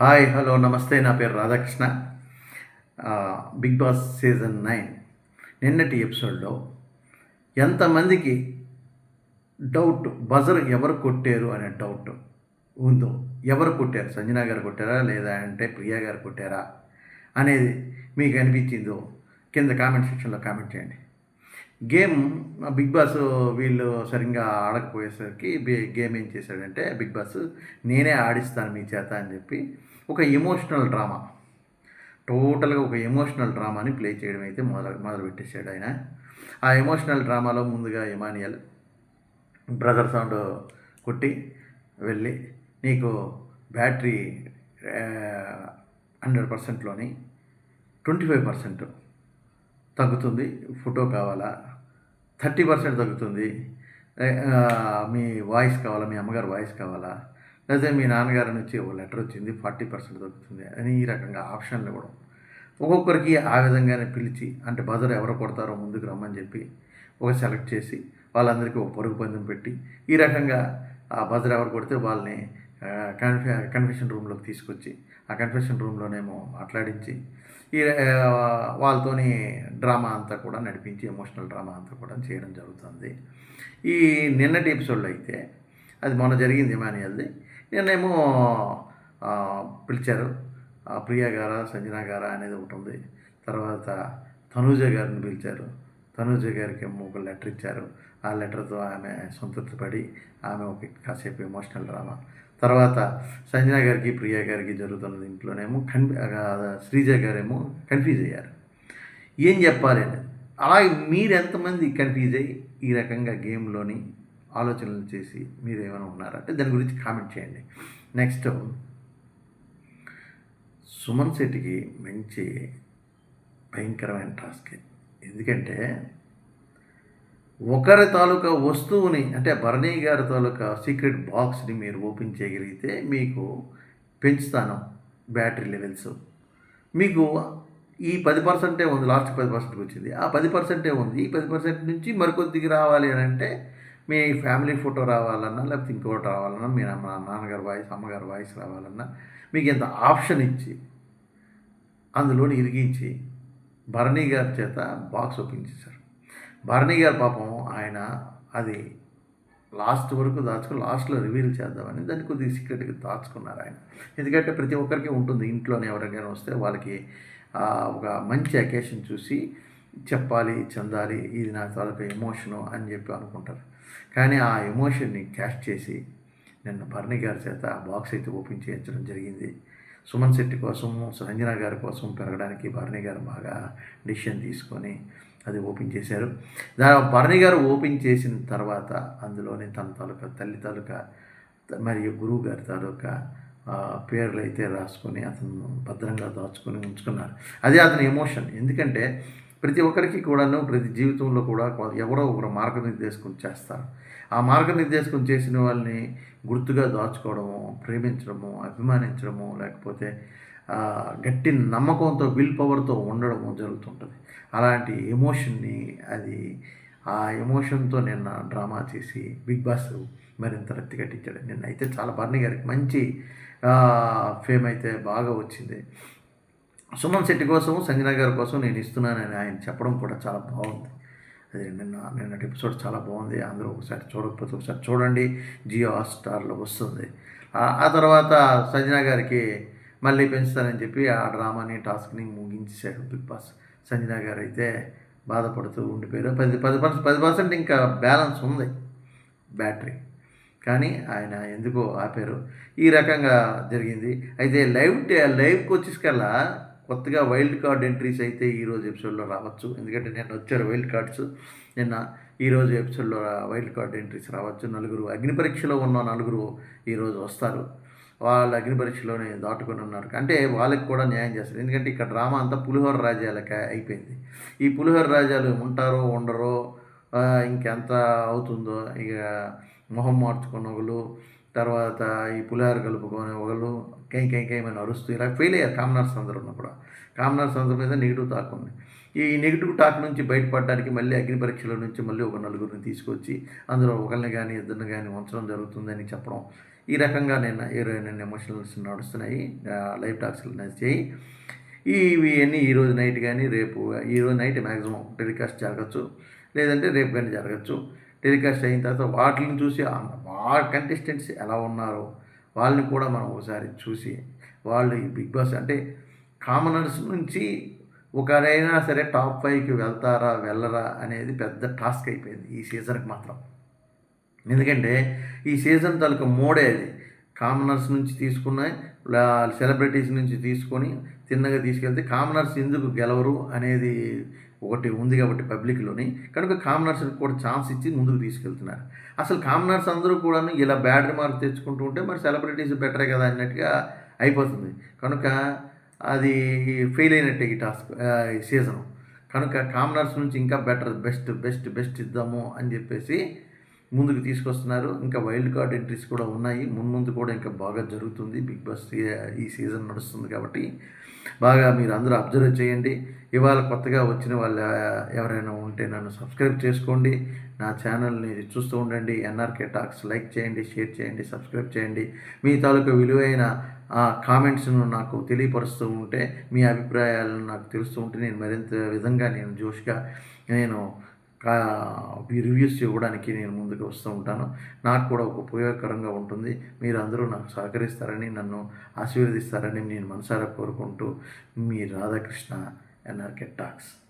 Hi hello నమస్తే నా పేరు Radhakrishna. Big boss season nine. నిన్నటి ఎపిసోడ్లో ఎంతమందికి డౌట్ బజర్ ఎవరు కొట్టారు అనే డౌట్ ఉందో ఎవరు కొట్టారు? సంజనా గారు కొట్టారా? లేదా అంటే ప్రియా గారు కొట్టారా? అనేది మీకు అనిపించిందో కింద కామెంట్ సెక్షన్లో కామెంట్ చేయండి. గేమ్ బిగ్ బాస్ వీళ్ళు సరిగ్గా ఆడకపోయేసరికి గేమ్ ఏం చేశాడంటే బిగ్ బాస్ నేనే ఆడిస్తాను మీ చేత అని చెప్పి ఒక ఎమోషనల్ డ్రామా టోటల్గా ఒక ఎమోషనల్ డ్రామాని ప్లే చేయడం అయితే మొదలు మొదలు పెట్టేశాడు ఆయన. ఆ ఎమోషనల్ డ్రామాలో ముందుగా ఎమానియల్ బ్రదర్ సౌండ్ కొట్టి వెళ్ళి నీకు బ్యాటరీ హండ్రెడ్ పర్సెంట్లోని ట్వంటీ ఫైవ్ పర్సెంట్ తగ్గుతుంది ఫోటో కావాలా? థర్టీ పర్సెంట్ తగ్గుతుంది. మీ వాయిస్ కావాలా? మీ అమ్మగారు వాయిస్ కావాలా? లేదా మీ నాన్నగారి నుంచి ఓ లెటర్ వచ్చింది ఫార్టీ పర్సెంట్ దొరుకుతుంది అని ఈ రకంగా ఆప్షన్లు ఇవ్వడం. ఒక్కొక్కరికి ఆ విధంగానే పిలిచి అంటే బజర్ ఎవరు కొడతారో ముందుకు రమ్మని చెప్పి ఒక సెలెక్ట్ చేసి వాళ్ళందరికీ ఒక పరుగు పందెం పెట్టి ఈ రకంగా ఆ బజర్ ఎవరు కొడితే వాళ్ళని కన్ఫె కన్ఫెషన్ రూమ్లోకి తీసుకొచ్చి ఆ కన్ఫెషన్ రూమ్లోనేమో మాట్లాడించి ఈ వాళ్ళతోని డ్రామా అంతా కూడా నడిపించి ఎమోషనల్ డ్రామా అంతా కూడా చేయడం జరుగుతుంది. ఈ నిన్నటి ఎపిసోడ్లో అయితే అది మొన్న జరిగింది మాన్యాల్ది నిన్నేమో పిలిచారు. ఆ, ప్రియా గారా సంజన గారా అనేది ఒకటి ఉంది. తర్వాత తనూజ గారిని పిలిచారు. తనూజ గారికి ఏమో ఒక లెటర్ ఇచ్చారు. ఆ లెటర్తో ఆమె సంతృప్తిపడి ఆమె ఒక కాసేపు ఎమోషనల్ డ్రామా. తర్వాత సంజన గారికి ప్రియా గారికి జరుగుతున్న దీంట్లోనేమో కన్ శ్రీజ గారేమో కన్ఫ్యూజ్ అయ్యారు. ఏం చెప్పాలి అలాగే మీరు ఎంతమంది కన్ఫ్యూజ్ అయ్యి ఈ రకంగా గేమ్లోని ఆలోచనలు చేసి మీరు ఏమైనా ఉన్నారా? అంటే దాని గురించి కామెంట్ చేయండి. నెక్స్ట్ సుమన్ శెట్టికి మంచి భయంకరమైన టాస్క్. ఎందుకంటే ఒకరి తాలూకా వస్తువుని అంటే భరణి గారి తాలూకా సీక్రెట్ బాక్స్ని మీరు ఓపెన్ చేయగలిగితే మీకు పెంచుతాను బ్యాటరీ లెవెల్స్. మీకు ఈ పది పర్సెంటే ఉంది లాస్ట్ పది పర్సెంట్కి వచ్చింది. ఆ పది పర్సెంటే ఉంది ఈ పది పర్సెంట్ నుంచి మరికొద్దిగా రావాలి అని అంటే మీ ఫ్యామిలీ ఫోటో రావాలన్నా లేకపోతే ఇంకోటి రావాలన్నా మీ నాన్నగారు నాన్నగారి వాయిస్ అమ్మగారు వాయిస్ రావాలన్నా మీకు ఇంత ఆప్షన్ ఇచ్చి అందులోని ఇరిగించి భరణి గారి చేత బాక్స్ ఓపెన్ చేశారు. భరణి గారు పాపం ఆయన అది లాస్ట్ వరకు దాచుకుని లాస్ట్లో రివీల్ చేద్దామని దాన్ని కొద్దిగా సీక్రెట్గా దాచుకున్నారు ఆయన. ఎందుకంటే ప్రతి ఒక్కరికి ఉంటుంది ఇంట్లోనే ఎవరికైనా వస్తే వాళ్ళకి ఒక మంచి అకేషన్ చూసి చెప్పాలి చెందాలి ఇది నా తాలూకా ఎమోషను అని చెప్పి అనుకుంటారు. కానీ ఆ ఎమోషన్ని క్యాష్ చేసి నిన్న భరణి గారి చేత ఆ బాక్స్ అయితే ఓపెన్ చేయించడం జరిగింది. సుమన్ శెట్టి కోసం సంజన గారి కోసం పెరగడానికి భరణి గారు బాగా డిసిషన్ తీసుకొని అది ఓపెన్ చేశారు. దాని భరణి గారు ఓపెన్ చేసిన తర్వాత అందులోని తన తాలూకా తల్లి తాలూకా మరియు గురువు గారి తాలూకా పేర్లు అయితే రాసుకొని అతను భద్రంగా దాచుకొని ఉంచుకున్నారు. అదే అతని ఎమోషన్. ఎందుకంటే ప్రతి ఒక్కరికి కూడాను ప్రతి జీవితంలో కూడా ఎవరో ఒకరు మార్గనిర్దేశకం చేస్తారు. ఆ మార్గనిర్దేశకం చేసిన వాళ్ళని గుర్తుగా దాచుకోవడము ప్రేమించడము అభిమానించడము లేకపోతే గట్టి నమ్మకంతో విల్ పవర్తో ఉండడము జరుగుతుంటుంది. అలాంటి ఎమోషన్ని అది ఆ ఎమోషన్తో నిన్న డ్రామా చేసి బిగ్ బాస్ మరింత రెత్తిగట్టించాడు నిన్న అయితే చాలా బర్ణి గారికి మంచి ఫేమ్ అయితే బాగా వచ్చింది. సుమన్ శెట్టి కోసం సంజన గారి కోసం నేను ఇస్తున్నానని ఆయన చెప్పడం కూడా చాలా బాగుంది. అది నిన్న నిన్నటి ఎపిసోడ్ చాలా బాగుంది. అందరూ ఒకసారి చూడకపోతే ఒకసారి చూడండి. జియో హాట్స్టార్లో వస్తుంది. ఆ- తర్వాత సంజన గారికి మళ్ళీ పెంచుతానని చెప్పి ఆ డ్రామాని టాస్క్ని ముగించేశాడు బిగ్ బాస్. సంజన గారు అయితే బాధపడుతూ ఉండిపోయారు. పది పది పర్సెంట్ పది పర్సెంట్ ఇంకా బ్యాలెన్స్ ఉంది బ్యాటరీ. కానీ ఆయన ఎందుకో ఆపారు. ఈ రకంగా జరిగింది. అయితే లైవ్ లైవ్కి లైవ్కి వచ్చేసకల్లా కొత్తగా వైల్డ్ కార్డ్ ఎంట్రీస్ అయితే ఈరోజు ఎపిసోడ్లో రావచ్చు. ఎందుకంటే నేను వచ్చారు వైల్డ్ కార్డ్స్. నిన్న ఈరోజు ఎపిసోడ్లో వైల్డ్ కార్డ్ ఎంట్రీస్ రావచ్చు. నలుగురు అగ్ని పరీక్షలో ఉన్న నలుగురు ఈరోజు వస్తారు. వాళ్ళు అగ్ని పరీక్షలోనే దాటుకొని ఉన్నారు. అంటే వాళ్ళకి కూడా న్యాయం చేస్తారు. ఎందుకంటే ఇక్కడ డ్రామా అంతా పులిహోర రాజ్యాలకి అయిపోయింది. ఈ పులిహోర రాజ్యాలు ఉంటారో ఉండరో ఇంకెంత అవుతుందో ఇక మొహం మార్చుకున్న ఒకళ్ళు తర్వాత ఈ పులిహోర కలుపుకొని ఒకళ్ళు కై కై కైమని అరుస్తూ ఇలా ఫెయిల్ అయ్యారు. కామనర్స్ అందరూ ఉన్నప్పుడు కూడా. కామనర్స్ అందరి మీద నెగిటివ్ టాక్ ఉంది. ఈ నెగిటివ్ టాక్ నుంచి బయటపడడానికి మళ్ళీ అగ్ని పరీక్షల నుంచి మళ్ళీ ఒక నలుగురిని తీసుకొచ్చి అందులో ఒకరిని కానీ ఇద్దరిని కానీ ఉంచడం జరుగుతుందని చెప్పడం. ఈ రకంగా నేను ఇరవై ఎమోషనల్స్ నడుస్తున్నాయి. లైఫ్ లైవ్ టాక్స్లు నచ్చాయి ఇవి అన్నీ ఈరోజు నైట్ కానీ రేపు ఈరోజు నైట్ మ్యాక్సిమం టెలికాస్ట్ జరగచ్చు. లేదంటే రేపు కానీ జరగచ్చు. టెలికాస్ట్ అయిన తర్వాత వాటిని చూసి ఆ వా కంటెస్టెంట్స్ ఎలా ఉన్నారో వాళ్ళని కూడా మనం ఒకసారి చూసి వాళ్ళు ఈ బిగ్ బాస్ అంటే కామనర్స్ నుంచి ఒకరైనా సరే టాప్ ఫైవ్కి వెళ్తారా వెళ్ళరా అనేది పెద్ద టాస్క్ అయిపోయింది ఈ సీజన్కి మాత్రం. ఎందుకంటే ఈ సీజన్ తాలూకా మోడే అది. కామనర్స్ నుంచి తీసుకున్న సెలబ్రిటీస్ నుంచి తీసుకొని తిన్నగా తీసుకెళ్తే కామనర్స్ ఎందుకు గెలవరు అనేది ఒకటి ఉంది కాబట్టి పబ్లిక్లోని కనుక కామనర్స్కి కూడా ఛాన్స్ ఇచ్చి ముందుకు తీసుకెళ్తున్నారు. అసలు కామనర్స్ అందరూ కూడా ఇలా బ్యాడ్ రిమార్క్ తెచ్చుకుంటూ ఉంటే మరి సెలబ్రిటీస్ బెటరే కదా అన్నట్టుగా అయిపోతుంది. కనుక అది ఫెయిల్ అయినట్టే ఈ టాస్క్ ఈ సీజన్. కనుక కామనర్స్ నుంచి ఇంకా బెటర్ బెస్ట్ బెస్ట్ బెస్ట్ ఇద్దాము అని చెప్పేసి ముందుకు తీసుకొస్తున్నారు. ఇంకా వైల్డ్ కార్డ్ ఎంట్రీస్ కూడా ఉన్నాయి. మున్ముందు కూడా ఇంకా బాగా జరుగుతుంది. బిగ్ బాస్ ఈ సీజన్ నడుస్తుంది కాబట్టి బాగా మీరు అందరూ అబ్జర్వ్ చేయండి. ఇవాళ కొత్తగా వచ్చిన వాళ్ళు ఎవరైనా ఉంటే నన్ను సబ్స్క్రైబ్ చేసుకోండి. నా ఛానల్ని చూస్తూ ఉండండి. ఎన్ఆర్కే టాక్స్ లైక్ చేయండి షేర్ చేయండి సబ్స్క్రైబ్ చేయండి. మీ తాలూకా విలువైన ఆ కామెంట్స్ను నాకు తెలియపరుస్తూ ఉంటే మీ అభిప్రాయాలను నాకు తెలుస్తూ ఉంటే నేను మరింత విధంగా నేను జోష్గా నేను రివ్యూస్ ఇవ్వడానికి నేను ముందుకు వస్తూ ఉంటాను. నాకు కూడా ఒక ఉపయోగకరంగా ఉంటుంది. మీరు అందరూ నాకు సహకరిస్తారని నన్ను ఆశీర్వదిస్తారని నేను మనసారా కోరుకుంటూ మీ రాధాకృష్ణ ఎన్ఆర్కే టాక్స్.